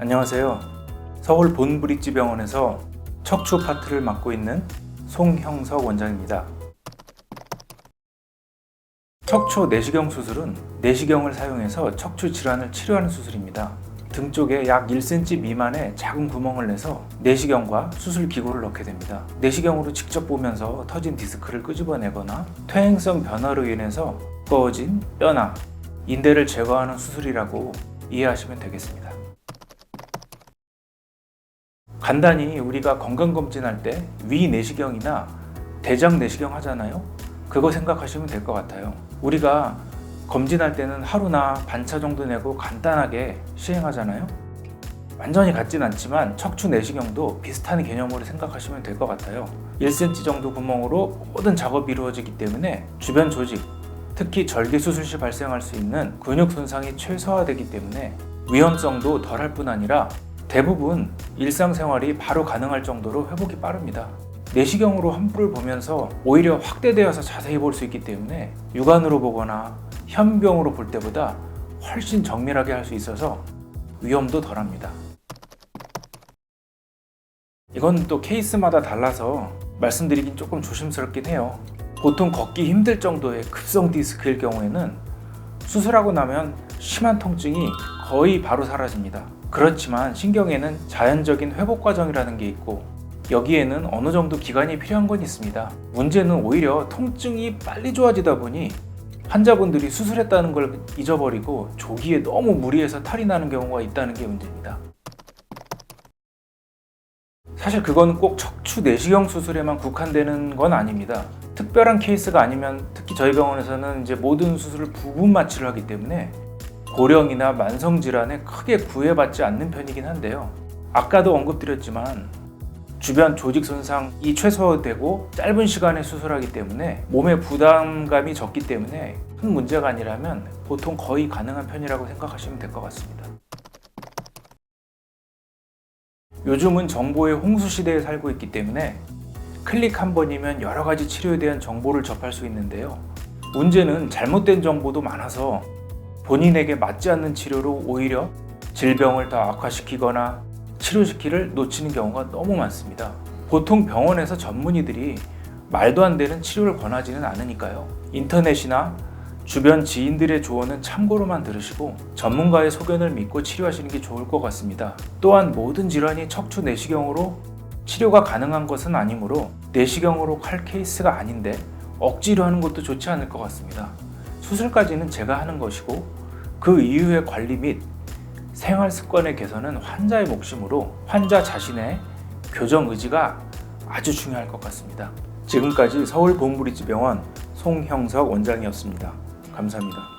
안녕하세요. 서울 본브릿지 병원에서 척추 파트를 맡고 있는 송형석 원장입니다. 척추 내시경 수술은 내시경을 사용해서 척추 질환을 치료하는 수술입니다. 등 쪽에 약 1cm 미만의 작은 구멍을 내서 내시경과 수술 기구를 넣게 됩니다. 내시경으로 직접 보면서 터진 디스크를 끄집어내거나 퇴행성 변화로 인해서 꺼진 뼈나 인대를 제거하는 수술이라고 이해하시면 되겠습니다. 간단히 우리가 건강검진할 때 위 내시경이나 대장 내시경 하잖아요. 그거 생각하시면 될 것 같아요. 우리가 검진할 때는 하루나 반차 정도 내고 간단하게 시행하잖아요. 완전히 같진 않지만 척추 내시경도 비슷한 개념으로 생각하시면 될 것 같아요. 1cm 정도 구멍으로 모든 작업이 이루어지기 때문에 주변 조직, 특히 절개 수술 시 발생할 수 있는 근육 손상이 최소화되기 때문에 위험성도 덜할 뿐 아니라 대부분 일상생활이 바로 가능할 정도로 회복이 빠릅니다. 내시경으로 환부를 보면서 오히려 확대되어서 자세히 볼 수 있기 때문에 육안으로 보거나 현병으로 볼 때보다 훨씬 정밀하게 할 수 있어서 위험도 덜합니다. 이건 또 케이스마다 달라서 말씀드리긴 조금 조심스럽긴 해요. 보통 걷기 힘들 정도의 급성 디스크일 경우에는 수술하고 나면 심한 통증이 거의 바로 사라집니다. 그렇지만 신경에는 자연적인 회복 과정이라는 게 있고 여기에는 어느 정도 기간이 필요한 건 있습니다. 문제는 오히려 통증이 빨리 좋아지다 보니 환자분들이 수술했다는 걸 잊어버리고 조기에 너무 무리해서 탈이 나는 경우가 있다는 게 문제입니다. 사실 그건 꼭 척추 내시경 수술에만 국한되는 건 아닙니다. 특별한 케이스가 아니면 특히 저희 병원에서는 이제 모든 수술을 부분 마취를 하기 때문에 고령이나 만성 질환에 크게 구애받지 않는 편이긴 한데요. 아까도 언급드렸지만 주변 조직 손상이 최소화되고 짧은 시간에 수술하기 때문에 몸의 부담감이 적기 때문에 큰 문제가 아니라면 보통 거의 가능한 편이라고 생각하시면 될 것 같습니다. 요즘은 정보의 홍수 시대에 살고 있기 때문에 클릭 한 번이면 여러 가지 치료에 대한 정보를 접할 수 있는데요. 문제는 잘못된 정보도 많아서 본인에게 맞지 않는 치료로 오히려 질병을 더 악화시키거나 치료시키를 놓치는 경우가 너무 많습니다. 보통 병원에서 전문의들이 말도 안 되는 치료를 권하지는 않으니까요. 인터넷이나 주변 지인들의 조언은 참고로만 들으시고 전문가의 소견을 믿고 치료하시는 게 좋을 것 같습니다. 또한 모든 질환이 척추 내시경으로 치료가 가능한 것은 아니므로 내시경으로 할 케이스가 아닌데 억지로 하는 것도 좋지 않을 것 같습니다. 수술까지는 제가 하는 것이고 그 이후의 관리 및 생활 습관의 개선은 환자의 몫이므로 환자 자신의 교정 의지가 아주 중요할 것 같습니다. 지금까지 서울 본브리지 병원 송형석 원장이었습니다. 감사합니다.